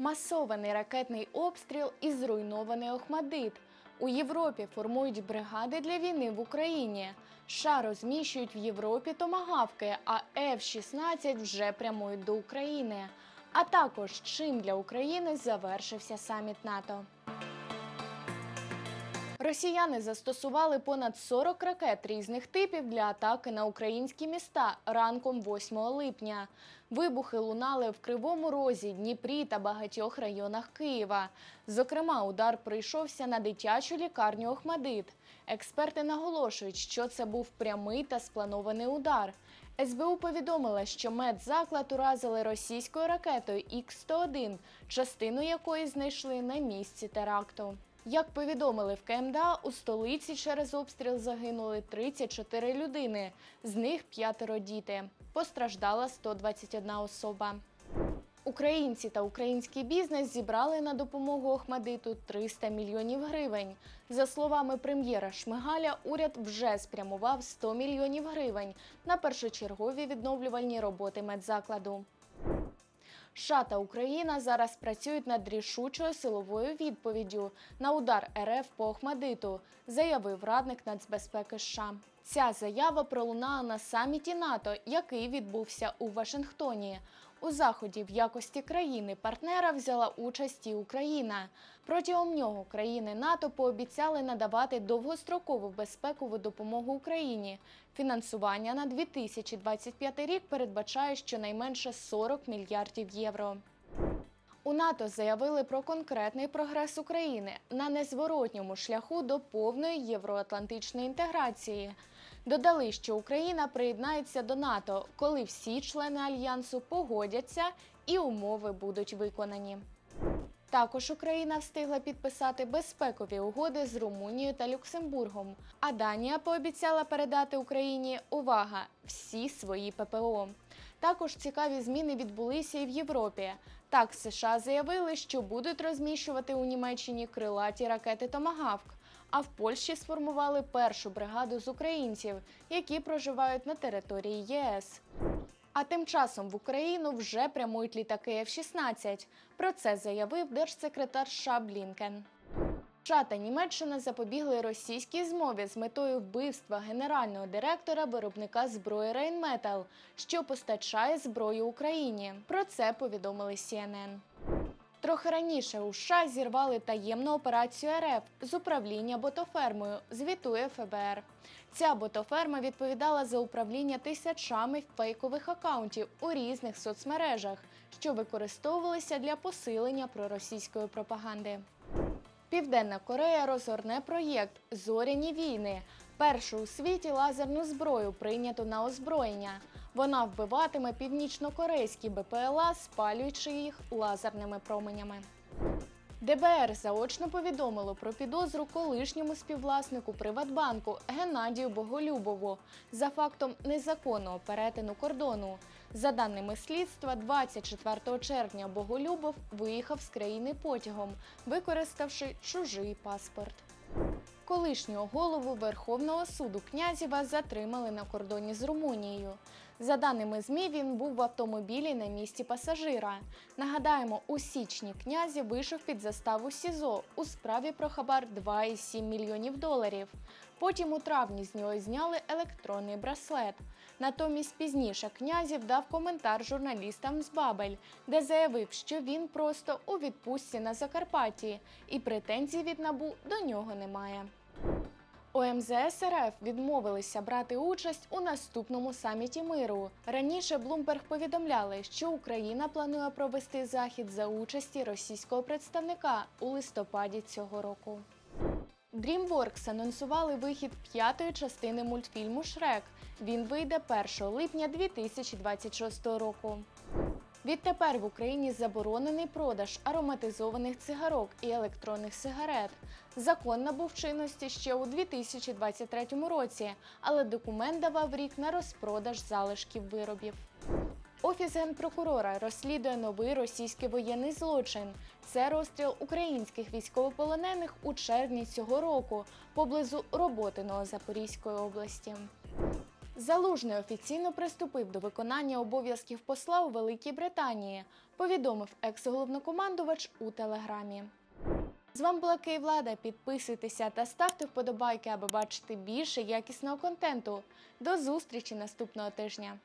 Масований ракетний обстріл і зруйнований Охмадит. У Європі формують бригади для війни в Україні. США розміщують в Європі томагавки, а F-16 вже прямують до України. А також чим для України завершився саміт НАТО. Росіяни застосували понад 40 ракет різних типів для атаки на українські міста ранком 8 липня. Вибухи лунали в Кривому Розі, Дніпрі та багатьох районах Києва. Зокрема, удар прийшовся на дитячу лікарню Охмадит. Експерти наголошують, що це був прямий та спланований удар. СБУ повідомила, що медзаклад уразили російською ракетою Х-101, частину якої знайшли на місці теракту. Як повідомили в КМДА, у столиці через обстріл загинули 34 людини, з них п'ятеро діти. Постраждала 121 особа. Українці та український бізнес зібрали на допомогу Охмадиту 300 мільйонів гривень. За словами прем'єра Шмигаля, уряд вже спрямував 100 мільйонів гривень на першочергові відновлювальні роботи медзакладу. США та Україна зараз працюють над рішучою силовою відповіддю на удар РФ по Охмадиту, заявив радник нацбезпеки США. Ця заява пролунала на саміті НАТО, який відбувся у Вашингтоні. У заході в якості країни-партнера взяла участь і Україна. Протягом нього країни НАТО пообіцяли надавати довгострокову безпекову допомогу Україні. Фінансування на 2025 рік передбачає щонайменше 40 мільярдів євро. У НАТО заявили про конкретний прогрес України на незворотньому шляху до повної євроатлантичної інтеграції. Додали, що Україна приєднається до НАТО, коли всі члени альянсу погодяться і умови будуть виконані. Також Україна встигла підписати безпекові угоди з Румунією та Люксембургом. А Данія пообіцяла передати Україні увага всі свої ППО. Також цікаві зміни відбулися і в Європі. Так, США заявили, що будуть розміщувати у Німеччині крилаті ракети Томагавк. А в Польщі сформували першу бригаду з українців, які проживають на території ЄС. А тим часом в Україну вже прямують літаки F-16. Про це заявив держсекретар США Блінкен. США та Німеччина запобігли російській змові з метою вбивства генерального директора виробника зброї Rheinmetall, що постачає зброю Україні. Про це повідомили CNN. Трохи раніше у США зірвали таємну операцію РФ з управління ботофермою, звітує ФБР. Ця ботоферма відповідала за управління тисячами фейкових акаунтів у різних соцмережах, що використовувалися для посилення проросійської пропаганди. Південна Корея розгорне проєкт Зоряні війни. Першу у світі лазерну зброю прийнято на озброєння. Вона вбиватиме північнокорейські БПЛА, спалюючи їх лазерними променями. ДБР заочно повідомило про підозру колишньому співвласнику Приватбанку Геннадію Боголюбову за фактом незаконного перетину кордону. За даними слідства, 24 червня Боголюбов виїхав з країни потягом, використавши чужий паспорт. Колишнього голову Верховного суду Князєва затримали на кордоні з Румунією. За даними ЗМІ, він був в автомобілі на місці пасажира. Нагадаємо, у січні князів вийшов під заставу СІЗО у справі про хабар 2,7 мільйонів доларів. Потім у травні з нього зняли електронний браслет. Натомість пізніше князів дав коментар журналістам з Бабель, де заявив, що він просто у відпустці на Закарпатті, і претензій від набу до нього немає. У МЗС РФ відмовилися брати участь у наступному саміті миру. Раніше Блумберг повідомляли, що Україна планує провести захід за участі російського представника у листопаді цього року. DreamWorks анонсували вихід п'ятої частини мультфільму Шрек. Він вийде 1 липня 2026 року. Відтепер в Україні заборонений продаж ароматизованих цигарок і електронних сигарет. Закон набув чинності ще у 2023 році, але документ давав рік на розпродаж залишків виробів. Офіс генпрокурора розслідує новий російський воєнний злочин. Це розстріл українських військовополонених у червні цього року поблизу Роботиного Запорізької області. Залужний офіційно приступив до виконання обов'язків посла у Великій Британії, повідомив екс-головнокомандувач у телеграмі. З вами була Київлада. Підписуйтеся та ставте вподобайки, аби бачити більше якісного контенту. До зустрічі наступного тижня.